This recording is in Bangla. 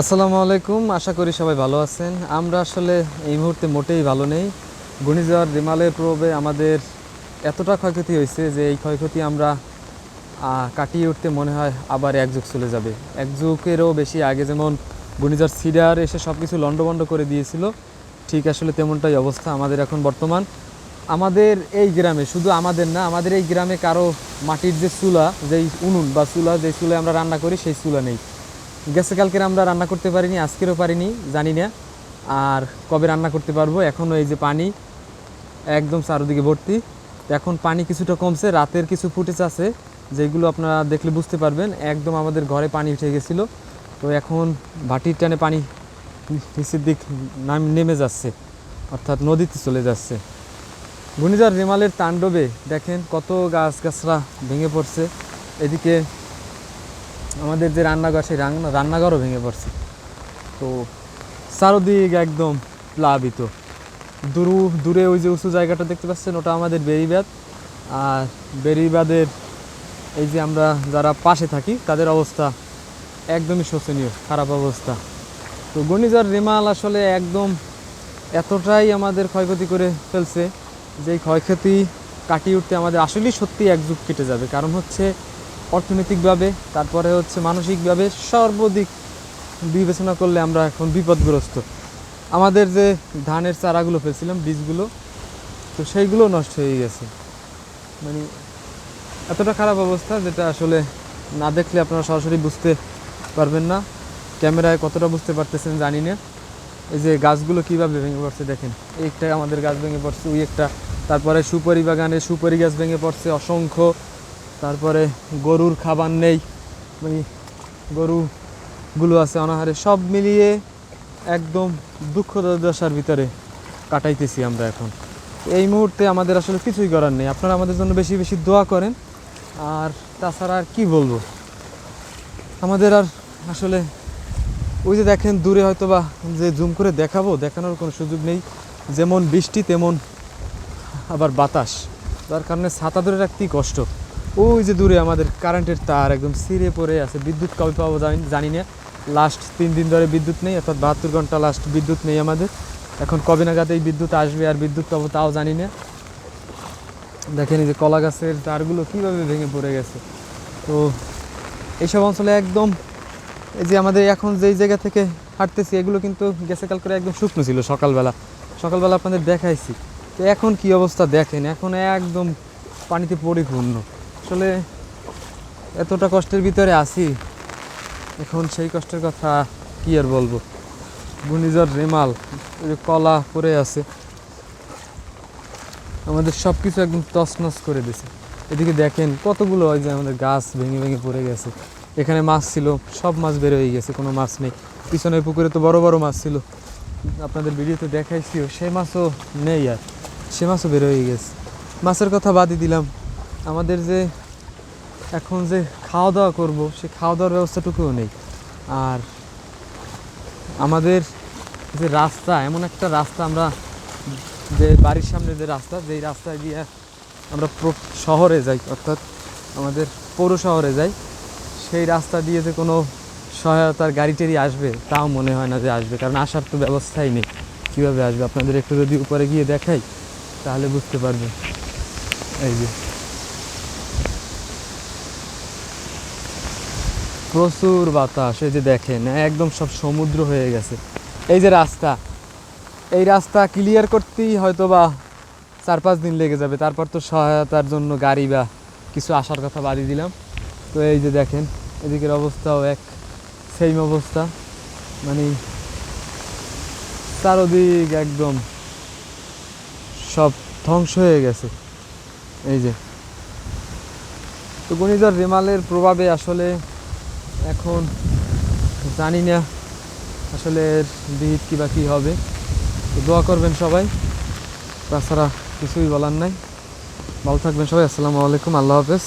আসসালামু আলাইকুম, আশা করি সবাই ভালো আছেন। আমরা আসলে এই মুহূর্তে মোটেই ভালো নেই। ঘূর্ণিঝড় রিমালের প্রভাবে আমাদের এতটা ক্ষয়ক্ষতি হয়েছে যে এই ক্ষয়ক্ষতি আমরা কাটিয়ে উঠতে মনে হয় আবার এক যুগ চলে যাবে। এক যুগেরও বেশি আগে যেমন ঘূর্ণিঝড় সিডার এসে সব কিছু লণ্ডভণ্ড করে দিয়েছিল, ঠিক আসলে তেমনটাই অবস্থা আমাদের এখন বর্তমান। আমাদের এই গ্রামে, শুধু আমাদের না, আমাদের এই গ্রামে কারও মাটির যে চুলা, যেই উনুন বা চুলা, যে চুলায় আমরা রান্না করি, সেই চুলা নেই। গেছে কালকের আমরা রান্না করতে পারিনি, আজকেরও পারিনি, জানি না। আর কবে রান্না করতে পারব? এখনও এই যে পানি একদম চারদিকে ভর্তি। এখন পানি কিছুটা কমছে, রাতের কিছু ফুটেজ আছে, যেগুলো আপনারা দেখলে বুঝতে পারবেন। একদম আমাদের ঘরে পানি উঠে গেছিল। তো এখন ভাটির টানে পানি নিচের দিক নাম নেমে যাচ্ছে, অর্থাৎ নদীতে চলে যাচ্ছে। ঘূর্ণিঝড় রেমালের তাণ্ডবে দেখেন কত গাছ গাছরা ভেঙে পড়ছে। এদিকে আমাদের যে রান্নাঘর, সেই রান্না রান্নাঘরও ভেঙে পড়ছে। তো চারদিক একদম প্লাবিত। দূরু, দূরে ওই যে উঁচু জায়গাটা দেখতে পাচ্ছেন, ওটা আমাদের বেরিবাদ আর বেরিবাদের এই যে আমরা যারা পাশে থাকি, তাদের অবস্থা একদমই শোচনীয়, খারাপ অবস্থা। তো ঘূর্ণিঝড় রেমাল আসলে একদম এতটাই আমাদের ক্ষয়ক্ষতি করে ফেলছে যে ক্ষয়ক্ষতি কাটিয়ে উঠতে আমাদের আসলেই সত্যি এক যুগ কেটে যাবে। কারণ হচ্ছে অর্থনৈতিকভাবে, তারপরে হচ্ছে মানসিকভাবে সর্বদিক বিবেচনা করলে আমরা এখন বিপদগ্রস্ত। আমাদের যে ধানের চারাগুলো ফেলছিলাম, বীজগুলো, তো সেইগুলো নষ্ট হয়ে গেছে। মানে এতটা খারাপ অবস্থা যেটা আসলে না দেখলে আপনারা সরাসরি বুঝতে পারবেন না। ক্যামেরায় কতটা বুঝতে পারতেছেন জানি না। এই যে গাছগুলো কীভাবে ভেঙে পড়ছে দেখেন। একটা আমাদের গাছ ভেঙে পড়ছে, ওই একটা। তারপরে সুপারি বাগানে সুপারি গাছ ভেঙে পড়ছে, অসংখ্য তারপরে গরুর খাবার নেই। মানে গরুগুলো আছে অনাহারে। সব মিলিয়ে একদম দুঃখ দশার ভিতরে কাটাইতেছি আমরা এখন। এই মুহূর্তে আমাদের আসলে কিছুই করার নেই। আপনারা আমাদের জন্য বেশি বেশি দোয়া করেন। আর তাছাড়া আর কি বলব? আমাদের আর আসলে ওই যে দেখেন, দূরে হয়তো বা যে জুম করে দেখাবো, দেখানোর কোনো সুযোগ নেই। যেমন বৃষ্টি, তেমন আবার বাতাস। যার কারণে ছাতা ধরে রাখতেই কষ্ট। ওই যে দূরে আমাদের কারেন্টের তার একদম সিরে পড়ে আছে, বিদ্যুৎ কবে পাবো জানি- জানি না। লাস্ট তিন দিন ধরে বিদ্যুৎ নেই, অর্থাৎ বাহাত্তর ঘণ্টা লাস্ট বিদ্যুৎ নেই আমাদের। এখন কবে নাগাদ এই বিদ্যুৎ আসবে আর বিদ্যুৎ পাবো তাও জানি না। দেখেন এই যে কলা গাছের তারগুলো কীভাবে ভেঙে পড়ে গেছে। তো এইসব অঞ্চলে একদম এই যে আমাদের এখন যেই জায়গা থেকে হাঁটতেছি, এগুলো কিন্তু গেছে কাল করে একদম শুকনো ছিল সকালবেলা। সকালবেলা আপনাদের দেখাইছি। তো এখন কি অবস্থা দেখেন, এখন একদম পানিতে পরিপূর্ণ। আসলে এতটা কষ্টের ভিতরে আছি। এখন সেই কষ্টের কথা কি আর বলব? ঘূর্ণিঝড়, রেমাল কলা পড়ে আছে। আমাদের সব কিছু একদম তছনছ করে দিছে। এদিকে দেখেন কতগুলো হয় যে আমাদের গাছ ভেঙে ভেঙে পড়ে গেছে। এখানে মাছ ছিল, সব মাছ বের হয়ে গেছে, কোনো মাছ নেই। পিছনের পুকুরে তো বড় বড় মাছ ছিল। আপনাদের ভিডিওতে দেখাইছিও, সে মাছও নেই আর, সে মাছও বের হয়ে গেছে। মাছের কথা বাদই দিলাম। আমাদের যে এখন যে খাওয়া দাওয়া করব, সে খাওয়া দাওয়ার ব্যবস্থাটুকুও নেই। আর আমাদের যে রাস্তা, এমন একটা রাস্তা আমরা যে বাড়ির সামনে যে রাস্তা, যেই রাস্তায় দিয়ে আমরা শহরে যাই, অর্থাৎ আমাদের পৌর শহরে যাই, সেই রাস্তা দিয়ে যে কোনো সহায়তার গাড়ি টাড়ি আসবে, তাও মনে হয় না যে আসবে, কারণ আসার তো ব্যবস্থাই নেই। কীভাবে আসবে? আপনাদের একটু যদি উপরে গিয়ে দেখাই, তাহলে বুঝতে পারবেন। এই যে। প্রচুর বাতাস, এই যে দেখেন, একদম সব সমুদ্র হয়ে গেছে। এই যে রাস্তা, এই রাস্তা ক্লিয়ার করতেই হয়তো বা চার পাঁচ দিন লেগে যাবে। তারপর তো সহায়তার জন্য গাড়ি বা কিছু আসার কথা বাড়ি দিলাম। তো এই যে দেখেন, এদিকের অবস্থাও এক সেম অবস্থা। মানে চারোদিক একদম সব ধ্বংস হয়ে গেছে। এই যে। তো ঘূর্ণিঝড় রেমালের প্রভাবে আসলে এখন জানি না আসলে বিহিত কী বা কী হবে। দোয়া করবেন সবাই। তাছাড়া কিছুই বলার নাই। ভালো থাকবেন সবাই। আসসালামু আলাইকুম। আল্লাহ হাফেজ।